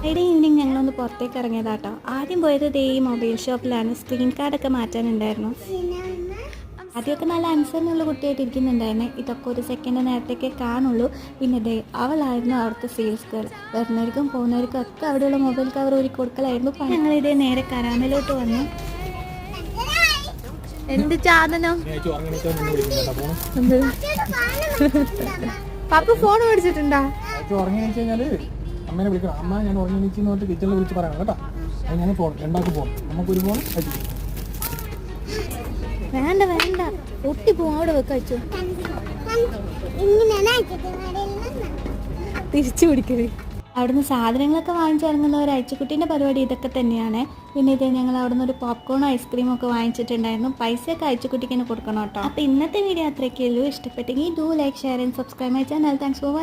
Friday evening ഞങ്ങളൊന്ന് പുറത്തേക്ക് ഇറങ്ങിയതാട്ടോ. ആദ്യം പോയത് ദേ ഈ മൊബൈൽ ഷോപ്പിലാണ്. സ്ക്രീൻ കാർഡൊക്കെ മാറ്റാനുണ്ടായിരുന്നു. ആദ്യമൊക്കെ നല്ല അനുസരണമുള്ള കുട്ടിയായിട്ട് ഇരിക്കുന്നുണ്ടായിരുന്നെ. ഇതൊക്കെ ഒരു സെക്കൻഡ് നേരത്തേക്കേ കാണുള്ളൂ. പിന്നെ ദേ അവളായിരുന്നു അവിടുത്തെ സെയിൽസ് ഗേൾ വരുന്നവർക്കും പോകുന്നവർക്കും ഒക്കെ അവിടെയുള്ള മൊബൈൽ കവർ ഒരു കൊടുക്കലായിരുന്നു. ഞങ്ങൾ ഇതേ നേരെ കരാമലോട്ട് വന്നു. എന്ത് ചാതനം പപ്പ ഫോൺ മേടിച്ചിട്ടുണ്ടാ? ഉറങ്ങി വെച്ച് കഴിഞ്ഞാൽ അമ്മേനെ വിളിക്കണം. അമ്മ ഞാൻ ഉറങ്ങി വെച്ചെന്ന് പറഞ്ഞിട്ട് കിച്ചണിൽ വിളിച്ച് പറയണം കേട്ടോ. അത് ഞാൻ പോകണം രണ്ടാൾക്ക് പോകണം നമുക്ക് ഒരു പോകണം അയച്ചു വേണ്ട വേണ്ട. ഒട്ടി പോവും അവിടെ വെക്ക തിരിച്ചു പിടിക്കരുത് അവിടുന്ന് സാധനങ്ങളൊക്കെ വാങ്ങിച്ചിറങ്ങുന്നവർ അയച്ചുകുട്ടീന്റെ പരിപാടി ഇതൊക്കെ തന്നെയാണ്. പിന്നെ ഇത് ഞങ്ങൾ അവിടുന്ന് ഒരു പോപ്കോൺ ഐസ്ക്രീം ഒക്കെ വാങ്ങിച്ചിട്ടുണ്ടായിരുന്നു. പൈസയൊക്കെ അയച്ചുകുട്ടിക്ക് തന്നെ കൊടുക്കണം കേട്ടോ. അപ്പോൾ ഇന്നത്തെ വീഡിയോ അത്രയ്ക്കുള്ളൂ ഇഷ്ടപ്പെട്ടെങ്കിൽ do like share and subscribe my channel thanks for watching